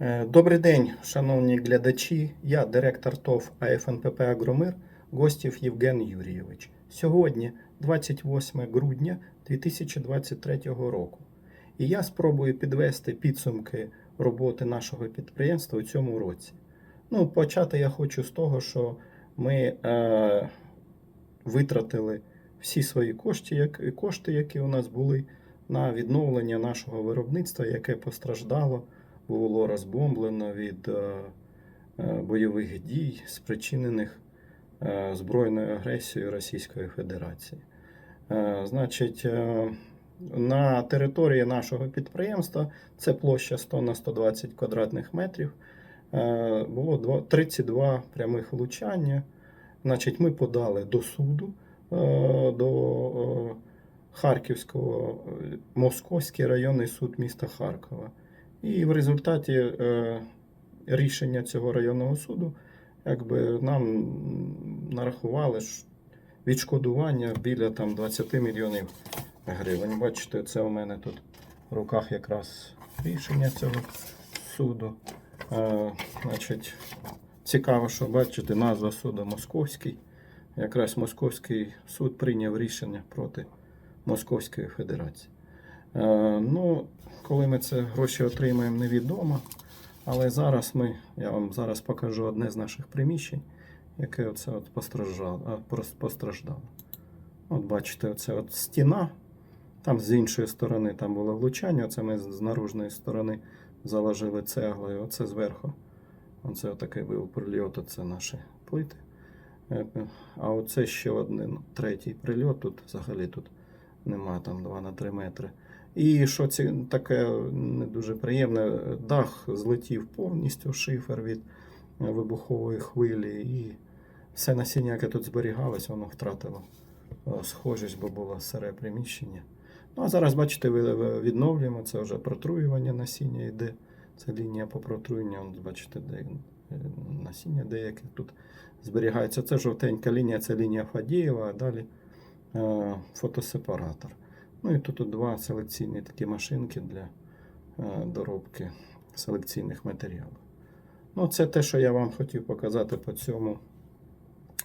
Е, Добрий день, шановні глядачі. Я директор ТОВ АФНПП Агромир Гостів Євген Юрійович. Сьогодні 28 грудня 2023 року. І я спробую підвести підсумки роботи нашого підприємства у цьому році. Ну, почати я хочу з того, що ми е, витратили всі свої кошти, як, кошти, які у нас були, на відновлення нашого виробництва, яке постраждало було розбомблено від е, е, бойових дій, спричинених е, збройною агресією Російської Федерації. Значить, на території нашого підприємства це площа 100 на 120 квадратних метрів. Було 32 прямих влучання. Значить, ми подали до суду до Харківського Московський районний суд міста Харкова. І в результаті е, рішення цього районного суду якби, нам нарахували відшкодування біля там, 20 мільйонів гривень. Бачите, це у мене тут в руках якраз рішення цього суду. Е, значить, цікаво, що бачите, назва суду Московський. Якраз Московський суд прийняв рішення проти Московської Федерації. Е, ну, коли ми це гроші отримаємо, невідомо. Але зараз ми, я вам зараз покажу одне з наших приміщень, яке оце от постраждало. постраждало. От бачите, оце от стіна. Там з іншої сторони там було влучання, оце ми з наружної сторони заложили цеглою, оце зверху. Оце отакий був прильот, оце наші плити. Е, А оце ще один третій прильот. Тут взагалі тут нема там 2 на 3 метри. І що це таке не дуже приємне, дах злетів повністю шифер від е, вибухової хвилі, і все насіння, яке тут зберігалось, воно втратило е, схожість, бо було сире приміщення. Ну а зараз, бачите, відновлюємо це вже протруювання насіння йде. Це лінія по протруєнню, бачите, де е, насіння деяке тут зберігається. Це жовтенька лінія, це лінія Фадієва, а далі е, фотосепаратор. Ну і тут два селекційні такі машинки для е, доробки селекційних матеріалів. Ну, це те, що я вам хотів показати по цьому,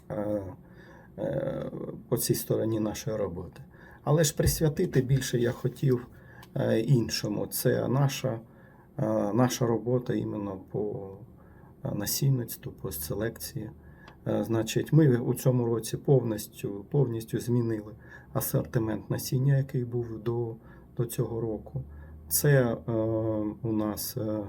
е, е, по цій стороні нашої роботи. Але ж присвятити більше я хотів іншому. Це наша, наша робота іменно по насінництву, по селекції. Е, Значить, ми у цьому році повністю, повністю змінили асортимент насіння, який був до, до цього року. Це е, у нас е,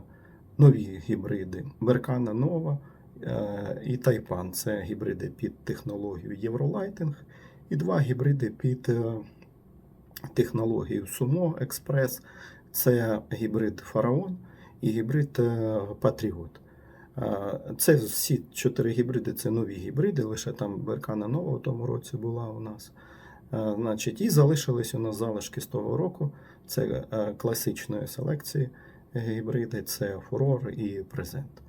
нові гібриди. Беркана Нова е, і Тайпан. Це гібриди під технологію Євролайтинг, і два гібриди під е, технологію Сумо Експрес. Це гібрид Фараон і гібрид е, Патріот. Це всі чотири гібриди, це нові гібриди, лише там Беркана Нова в тому році була у нас. Значить, і залишились у нас залишки з того року. Це е, класичної селекції гібриди, це фурор і презент.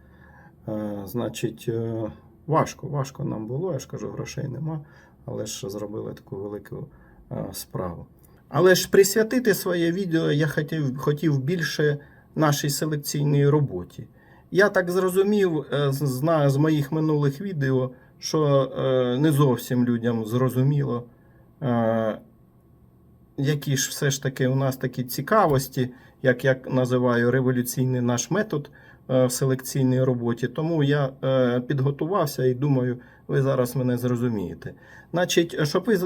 Значить, е, важко, важко нам було, я ж кажу, грошей нема, але ж зробили таку велику справу. Але ж присвятити своє відео я хотів, хотів більше нашій селекційній роботі. Я так зрозумів, е, знаю з моїх минулих відео, що е, не зовсім людям зрозуміло, е, які ж все ж таки у нас такі цікавості, як я називаю революційний наш метод в селекційній роботі. Тому я підготувався і думаю, ви зараз мене зрозумієте. Значить, щоб ви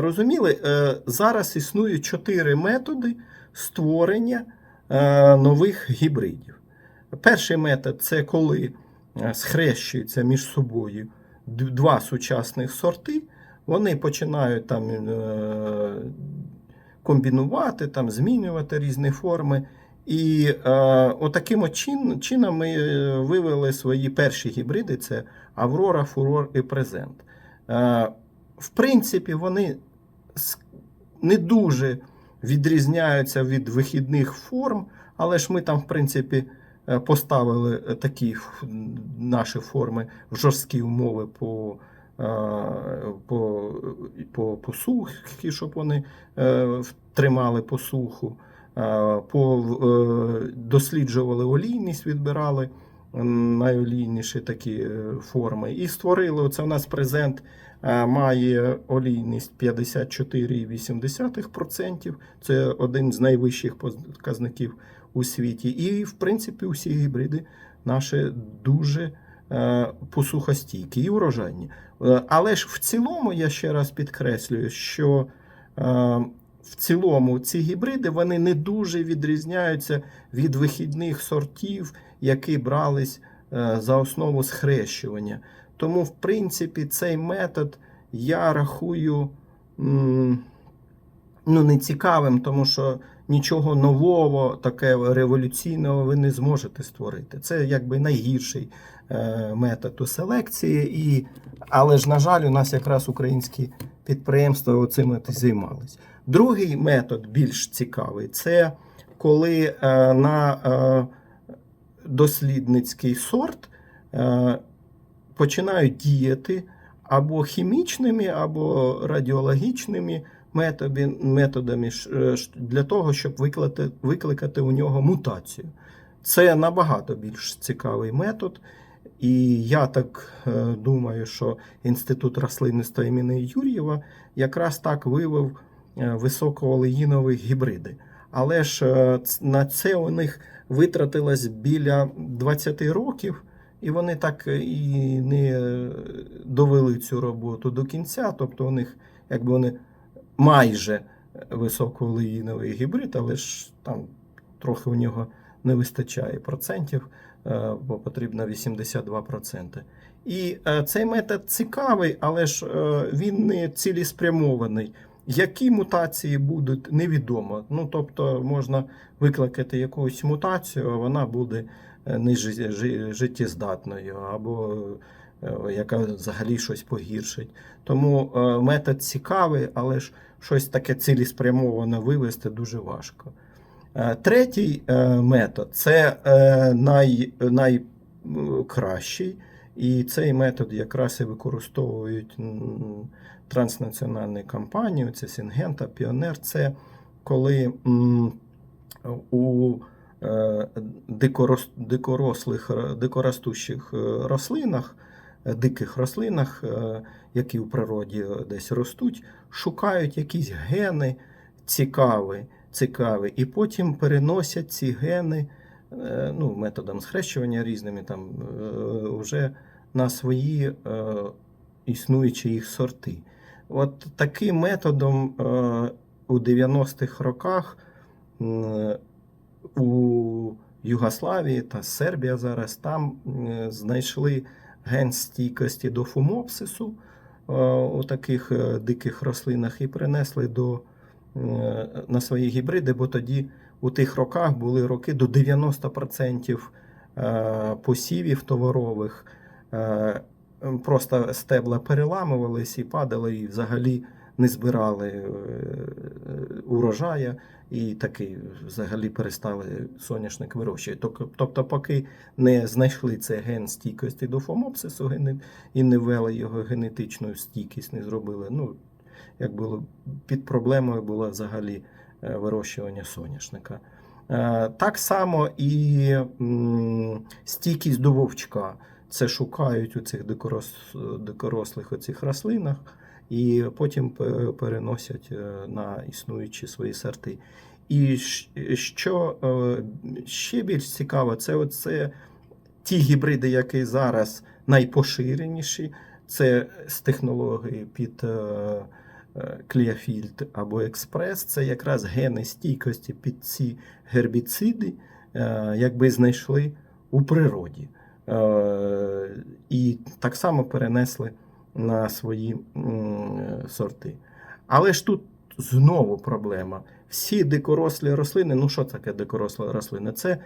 розуміли, зараз існують чотири методи створення нових гібридів. Перший метод це коли е, схрещуються між собою два сучасних сорти, вони починають там е, комбінувати, там, змінювати різні форми. І е, отаким от чин, чином ми е, вивели свої перші гібриди: це Аврора, Фурор і Презент. Е, в принципі, вони не дуже відрізняються від вихідних форм, але ж ми там, в принципі, поставили е, такі наші форми в жорсткі умови по, е, по, по, по сухі, щоб вони е, тримали посуху. по, е, досліджували олійність, відбирали найолійніші такі е, форми. І створили. Оце у нас презент е, має олійність 54,8%. Це один з найвищих показників у світі. І, в принципі, усі гібриди наші дуже е, посухостійкі і урожайні. Е, Але ж в цілому, я ще раз підкреслюю, що е, в цілому ці гібриди вони не дуже відрізняються від вихідних сортів, які брались за основу схрещування. Тому, в принципі, цей метод я рахую ну, не тому що нічого нового, таке революційного ви не зможете створити. Це якби найгірший е, метод селекції. І, але ж, на жаль, у нас якраз українські підприємства цим займались. Другий метод більш цікавий це коли е, на е, дослідницький сорт починають діяти або хімічними, або радіологічними методами ш- для того, щоб викликати, викликати у нього мутацію. Це набагато більш цікавий метод. І я так е, думаю, що Інститут рослинництва імені Юр'єва якраз так вивив е, високоолеїнові гібриди. Але ж е, на це у них витратилось біля 20 років, і вони так і не е, довели цю роботу до кінця. Тобто у них якби вони майже високоолеїновий гібрид, але ж там трохи у нього не вистачає процентів, е, бо потрібно 82%. І е, цей метод цікавий, але ж е, він не цілеспрямований. Які мутації будуть, невідомо. Ну, тобто можна викликати якусь мутацію, а вона буде е, не жи- жи- життєздатною, або е, яка взагалі щось погіршить. Тому е, метод цікавий, але ж щось таке цілеспрямоване вивести дуже важко. Е, Третій е, метод це е, най, найкращий, і цей метод якраз і використовують транснаціональні компанії, це Сінгента, Піонер. Це коли у е, дикорос, дикорослих, е, дикоростущих е, рослинах, е, диких рослинах, е, які в природі десь ростуть, шукають якісь гени цікаві, цікаві, і потім переносять ці гени е, ну, методом схрещування різними там е, вже на свої е, існуючі їх сорти. От таким методом е, у 90-х роках у Югославії та Сербія зараз там е, знайшли ген стійкості до фумопсису е, у таких е, диких рослинах і принесли до, е, на свої гібриди, бо тоді у тих роках були роки до 90% е, посівів товарових. Просто стебла переламувались і падали, і взагалі не збирали е, і таки взагалі перестали соняшник вирощувати. Тобто, поки не знайшли цей ген стійкості до фомопсису і не ввели його генетичну стійкість, не зробили. Ну, як було під проблемою було взагалі е, вирощування соняшника. Е, Так само і стійкість до вовчка. Це шукають у цих дикорос, дикорослих оцих рослинах і потім переносять е, на існуючі свої сорти. І що е, ще більш цікаво, це оце ті гібриди, які зараз найпоширеніші, це з технології під е, е, Кліафільд або Експрес, це якраз гени стійкості під ці гербіциди, якби знайшли у природі. І так само перенесли на свої сорти. Але ж тут знову проблема. Всі дикорослі рослини, ну що таке дикоросла рослина? Це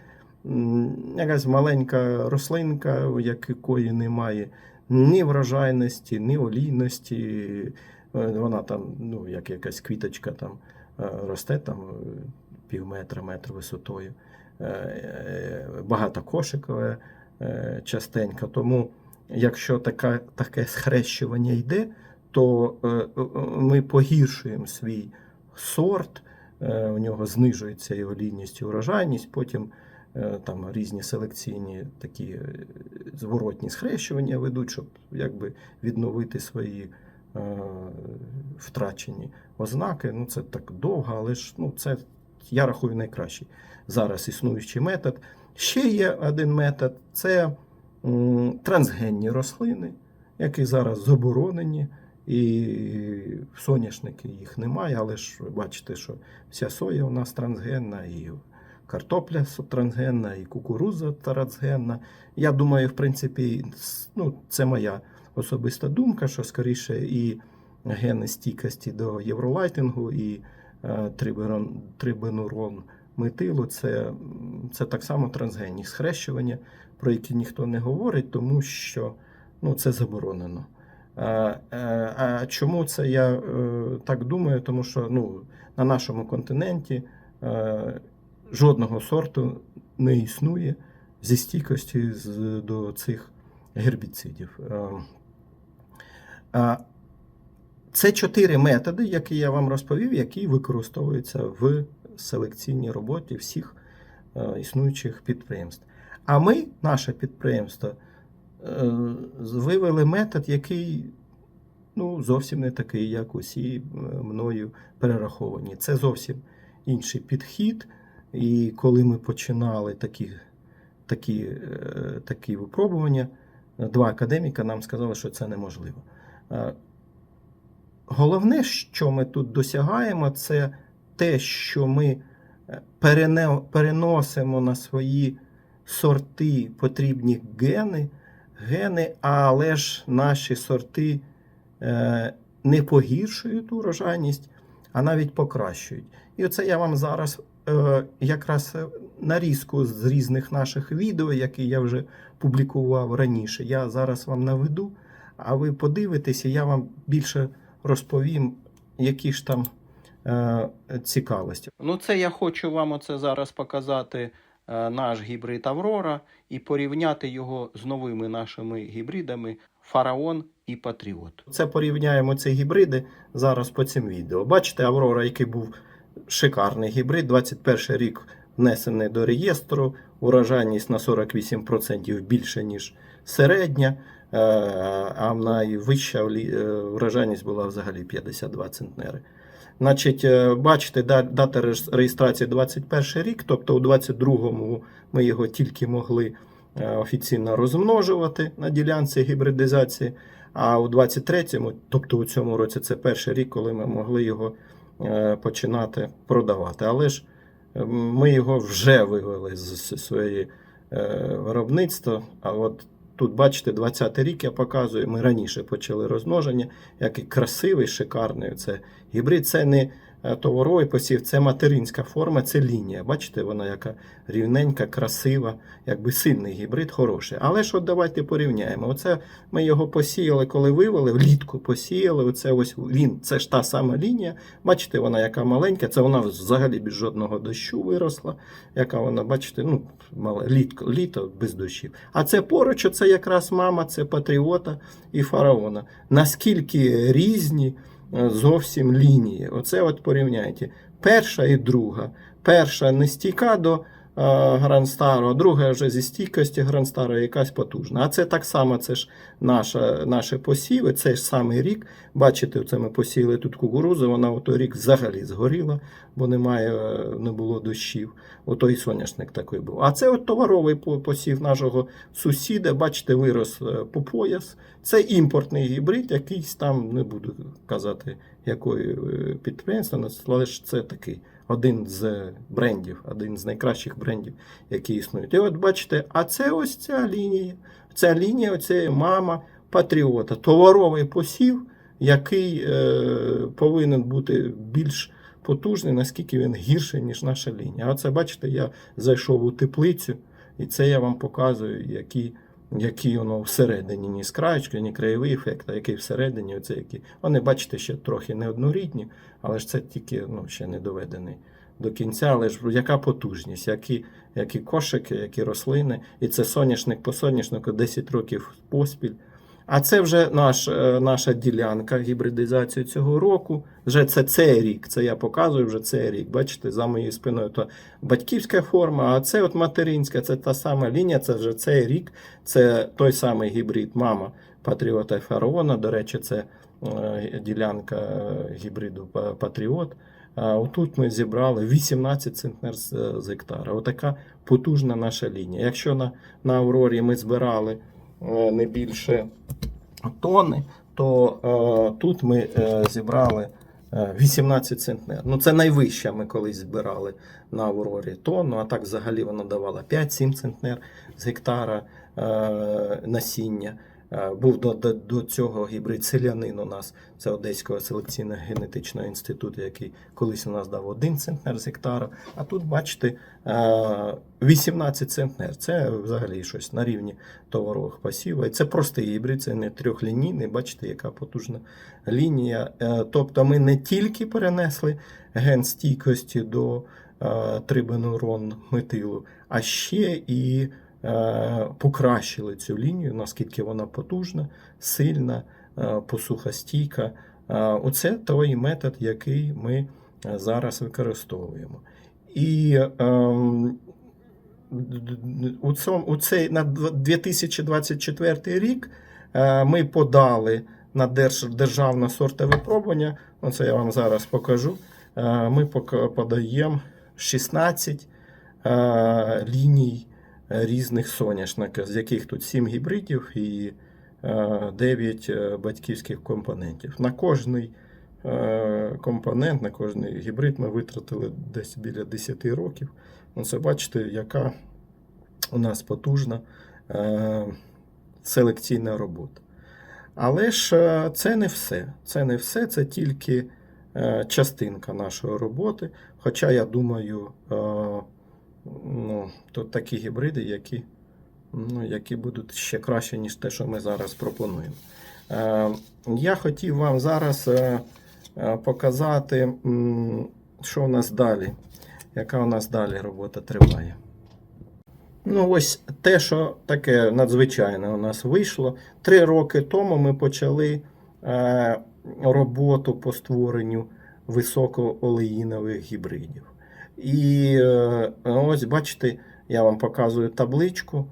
якась маленька рослинка, в якої немає ні врожайності, ні олійності. Е, Вона там, ну, як якась квіточка там е, росте там е, пів метра, метр висотою. Е, е, Багатокошикове е, частенько. Тому, якщо така, таке схрещування йде, то е, е, ми погіршуємо свій сорт, е, у нього знижується його лінність і урожайність, потім там різні селекційні такі зворотні схрещування ведуть, щоб якби відновити свої втрачені ознаки. Ну, це так довго, але ж ну, це я рахую найкращий зараз існуючий метод. Ще є один метод це трансгенні рослини, які зараз заборонені. І соняшники їх немає, але ж ви бачите, що вся соя у нас трансгенна, і картопля трансгенна, і кукуруза трансгенна. Я думаю, в принципі, ну, це моя особиста думка, що скоріше і гени стійкості до євролайтингу, і е, трибенурон метилу це, це так само трансгенні схрещування, про які ніхто не говорить, тому що ну, це заборонено. А, а, а чому це я е, так думаю? Тому що ну, на нашому континенті е, жодного сорту не існує зі стійкості з, до цих гербіцидів. Е, а, це чотири методи, які я вам розповів, які використовуються в селекційній роботі всіх е, існуючих підприємств. А ми, наше підприємство, е, вивели метод, який ну, зовсім не такий, як усі е, мною перераховані. Це зовсім інший підхід. І коли ми починали такі, такі, такі випробування, два академіка нам сказали, що це неможливо. Головне, що ми тут досягаємо, це те, що ми е, переносимо на свої сорти потрібні гени, гени, але ж наші сорти е, не погіршують урожайність, а навіть покращують. І оце я вам зараз е, якраз нарізку з різних наших відео, які я вже публікував раніше. Я зараз вам наведу, а ви подивитеся, я вам більше розповім, які ж там цікавості. Ну, це я хочу вам оце зараз показати е, наш гібрид Аврора і порівняти його з новими нашими гібридами Фараон і Патріот. Це порівняємо ці гібриди зараз по цим відео. Бачите, Аврора, який був шикарний гібрид, 21 рік внесений до реєстру, урожайність на 48% більше, ніж середня, е, а найвища е, була взагалі 52 центнери. Значить, е, бачите, дата реєстрації 21 рік, тобто у 22-му ми його тільки могли е, офіційно розмножувати на ділянці гібридизації, а у 23-му, тобто у цьому році, це перший рік, коли ми могли його е, починати продавати. Але ж е, ми його вже вивели з своєї е, виробництва. А от тут, бачите, 20-й рік я показую, ми раніше почали розмноження, який красивий, шикарний. Це гібрид, це не е, товаровий посів, це материнська форма, це лінія. Бачите, вона яка рівненька, красива, якби сильний гібрид, хороший. Але ж от давайте порівняємо. Оце ми його посіяли, коли вивели, влітку посіяли. Оце ось він, це ж та сама лінія. Бачите, вона яка маленька, це вона взагалі без жодного дощу виросла. Яка вона, бачите, ну, мале, літко, літо без дощів. А це поруч, це якраз мама, це патріота і фараона. Наскільки різні зовсім лінії. Оце от порівняйте. Перша і друга. Перша не стійка до е, Грандстару, а друга вже зі стійкості Грандстару якась потужна. А це так само, це ж наша, наші посіви, це ж самий рік. Бачите, це ми посіяли тут кукурузу, вона у той рік взагалі згоріла, бо немає, е, не було дощів. Отой соняшник такий був. А це от товаровий посів нашого сусіда, бачите, вирос е, по пояс. Це імпортний гібрид, якийсь там, не буду казати, якої підприємства, але ж це такий один з брендів, один з найкращих брендів, які існують. І от бачите, а це ось ця лінія. Ця лінія, оце мама патріота, товаровий посів, який е, повинен бути більш потужний, наскільки він гірший, ніж наша лінія. А це, бачите, я зайшов у теплицю, і це я вам показую, які, які воно всередині, ні скраєчки, ні краєвий ефект, а який всередині, оце які. Вони, бачите, ще трохи неоднорідні, але ж це тільки ну, ще не доведений до кінця. Але ж яка потужність, які, які кошики, які рослини. І це соняшник по соняшнику 10 років поспіль. А це вже наш, е, наша ділянка гібридизації цього року. Вже це цей рік. Це я показую вже цей рік. Бачите, за моєю спиною то батьківська форма, а це от материнська, це та сама лінія, це вже цей рік. Це той самий гібрид мама Патріота Фараона. До речі, це е, ділянка е, гібриду Патріот. А отут ми зібрали 18 центнер з, гектара. Отака потужна наша лінія. Якщо на, на Аврорі ми збирали не більше тонни, то е, тут ми е, зібрали е, 18 центнер. Ну, це найвища ми колись збирали на Аврорі тонну, а так взагалі вона давала 5-7 центнер з гектара е, насіння. Е, Був до, до, до цього гібрид селянин у нас, це Одеського селекційно-генетичного інституту, який колись у нас дав 1 центнер з гектара. А тут, бачите, е, 18 центнер. Це взагалі щось на рівні товарових пасів. Це простий гібрид, це не трьохлінійний. Бачите, яка потужна лінія. Е, Тобто ми не тільки перенесли ген стійкості до е, трибенурон метилу, а ще і е, покращили цю лінію, наскільки вона потужна, сильна, е, посухостійка. Е, Оце той метод, який ми е, зараз використовуємо. І ем, у, цей на 2024 рік е, ми подали на держ, державне сортове випробування. Оце я вам зараз покажу. Е, Ми подаємо 16 е, ліній е, різних соняшника, з яких тут 7 гібридів і 9 батьківських компонентів. На кожний е, компонент, на кожний гібрид ми витратили десь біля 10 років. Ну, це бачите, яка у нас потужна е, селекційна робота. Але ж е, це не все. Це не все, це тільки е, частинка нашої роботи. Хоча я думаю, е, ну, тут такі гібриди, які, ну, які будуть ще краще, ніж те, що ми зараз пропонуємо. Е, я хотів вам зараз е, е, показати, що у нас далі, яка у нас далі робота триває. Ну, ось те, що таке надзвичайне у нас вийшло. Три роки тому ми почали е, роботу по створенню високоолеїнових гібридів. І е, ось бачите, я вам показую табличку.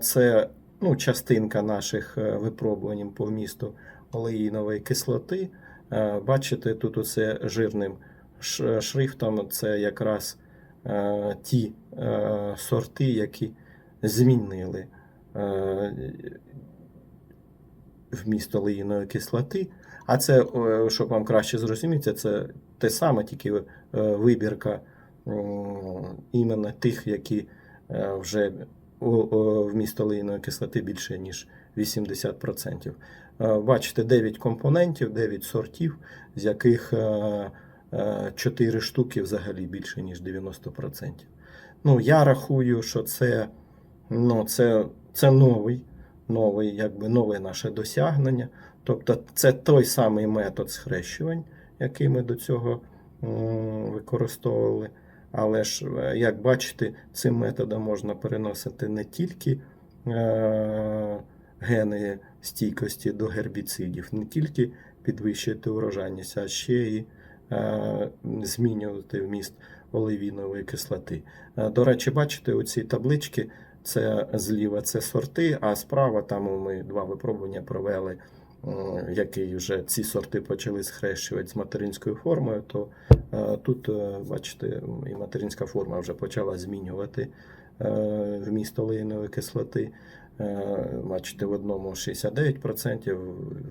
Це ну, частинка наших е, випробувань по вмісту олеїнової кислоти. Е, бачите, тут оце жирним шрифтом це якраз ті сорти, які змінили вміст олеїної кислоти. А це, щоб вам краще зрозуміти, це те саме, тільки вибірка іменно тих, які е, вже о- о, вміст кислоти більше, ніж 80%. Е, Бачите, 9 компонентів, 9 сортів, з яких е, 4 штуки взагалі більше, ніж 90%. Ну, я рахую, що це, ну, це, це новий, новий, якби нове наше досягнення. Тобто це той самий метод схрещувань, який ми до цього використовували. Але ж, е, як бачите, цим методом можна переносити не тільки е, гени стійкості до гербіцидів, не тільки підвищити урожайність, а ще і е, змінювати вміст оливінової кислоти. До речі, бачите, у цій табличці це зліва це сорти, а справа там ми два випробування провели, м, які вже ці сорти почали схрещувати з материнською формою, то е, тут, е, бачите, і материнська форма вже почала змінювати е, вміст олеїнової кислоти. Е, Бачите, в одному 69%,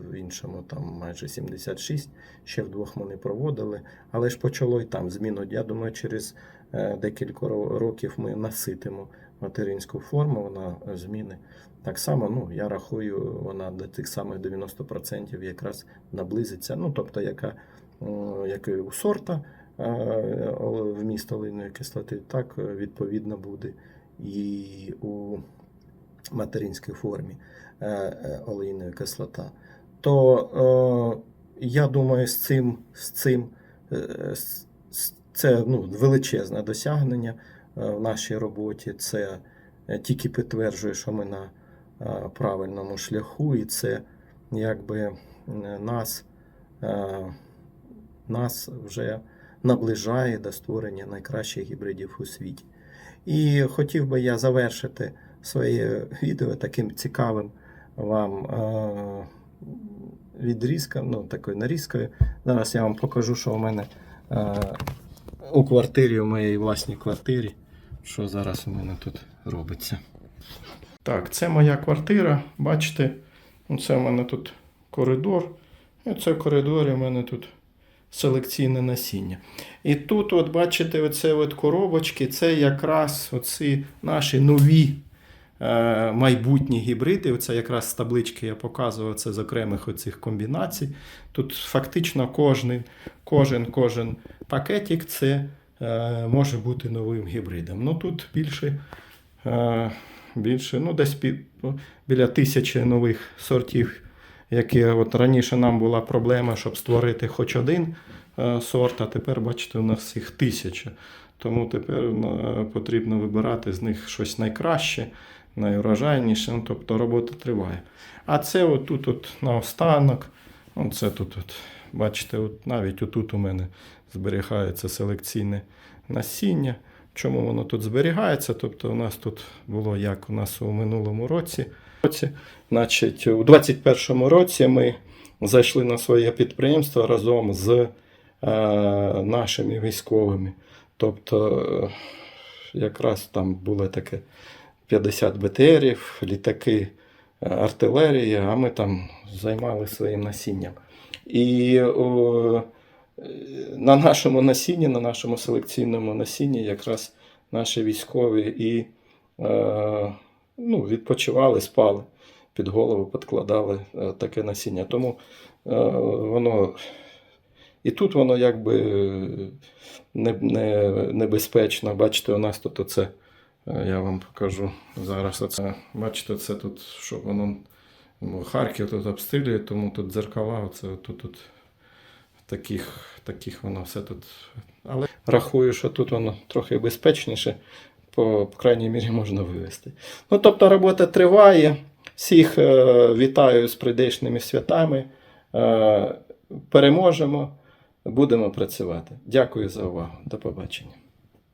в іншому там майже 76%. Ще вдвох ми не проводили, але ж почало і там зміну. Я думаю, через е, декілька років ми наситимо материнську форму, вона зміни. Так само, ну, я рахую, вона до тих самих 90% якраз наблизиться. Ну, тобто, яка, як у сорта е, вміст олейної кислоти, так е, відповідно буде і у материнській формі е, е, олейної кислота. То е, я думаю, з цим, з цим е, це ну, величезне досягнення е, в нашій роботі. Це е, тільки підтверджує, що ми на е, правильному шляху, і це якби е, нас, е, нас вже наближає до створення найкращих гібридів у світі. І хотів би я завершити своє відео таким цікавим вам е, відрізком, ну такою нарізкою. Зараз я вам покажу, що у мене е, у квартирі, у моїй власній квартирі, що зараз у мене тут робиться. Так, це моя квартира. Бачите, це у мене тут коридор. І це в коридорі у мене тут селекційне насіння. І тут, от бачите, оце от коробочки, це якраз оці наші нові е, майбутні гібриди. Оце якраз з таблички я показував це з окремих оцих комбінацій. Тут фактично кожен, кожен, кожен пакетик це може бути новим гібридом. Ну тут більше, е, більше ну, десь ну, біля тисячі нових сортів, які от раніше нам була проблема, щоб створити хоч один е, сорт, а тепер, бачите, у нас їх тисяча. Тому тепер е, потрібно вибирати з них щось найкраще, найурожайніше, ну, тобто робота триває. А це отут от наостанок, оце тут, от, бачите, от навіть отут у мене зберігається селекційне насіння. Чому воно тут зберігається? Тобто у нас тут було як у нас у минулому році. Значить, у 2021 році ми зайшли на своє підприємство разом з е, нашими військовими. Тобто, е, якраз там було таке 50 БТРів, літаки, е, артилерія, а ми там займалися своїм насінням. І е, на нашому насінні, на нашому селекційному насінні, якраз наші військові і е, ну, відпочивали, спали, під голову підкладали е, таке насіння. Тому е, воно і тут воно якби не, не, небезпечно. Бачите, у нас тут оце, я вам покажу зараз. Оце, бачите, це тут, що воно Харків тут обстрілює, тому тут дзеркала, оце тут, тут таких, таких воно все тут. Але рахую, що тут воно трохи безпечніше, по, по крайній мірі можна вивезти. Ну, тобто робота триває. Всіх е, вітаю з прийдешними святами. Е, переможемо, будемо працювати. Дякую за увагу. До побачення.